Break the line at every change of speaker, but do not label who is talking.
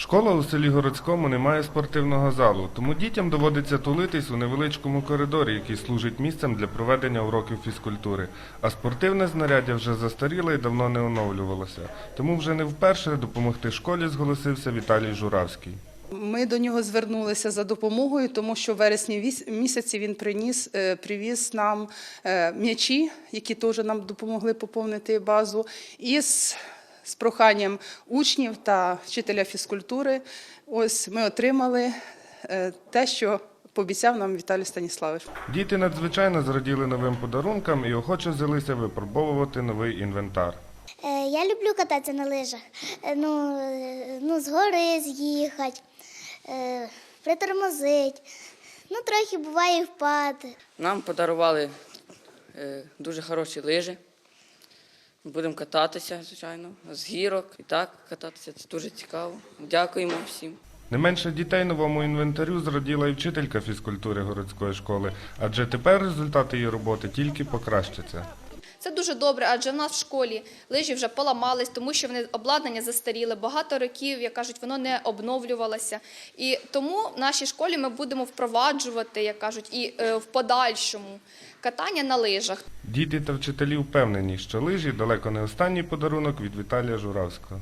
Школа у селі Городському не має спортивного залу, тому дітям доводиться тулитись у невеличкому коридорі, який служить місцем для проведення уроків фізкультури. А спортивне знаряддя вже застаріло і давно не оновлювалося. Тому вже не вперше допомогти школі зголосився Віталій Журавський.
Ми до нього звернулися за допомогою, тому що в вересні місяці він приніс, е, привіз нам е, м'ячі, які теж нам допомогли поповнити базу, і з, проханням учнів та вчителя фізкультури. Ось ми отримали е, те, що пообіцяв нам Віталій Станіславович.
Діти надзвичайно зраділи новим подарункам і охоче взялися випробовувати новий інвентар.
Е, Я люблю кататися на лижах. Е, Ну, ну з гори з'їхати, притормозити. Ну, трохи буває і впати.
Нам подарували дуже хороші лижі. Будемо кататися, звичайно, з гірок і так кататися. Це дуже цікаво. Дякуємо всім.
Не менше дітей новому інвентарю зраділа і вчителька фізкультури городської школи, адже тепер результати її роботи тільки покращаться.
Це дуже добре, адже в нас в школі лижі вже поламались, тому що вони обладнання застаріли. Багато років, як кажуть, воно не обновлювалося. І тому в нашій школі ми будемо впроваджувати, як кажуть, і е, в подальшому катання на лижах.
Діти та вчителі впевнені, що лижі далеко не останній подарунок від Віталія Журавського.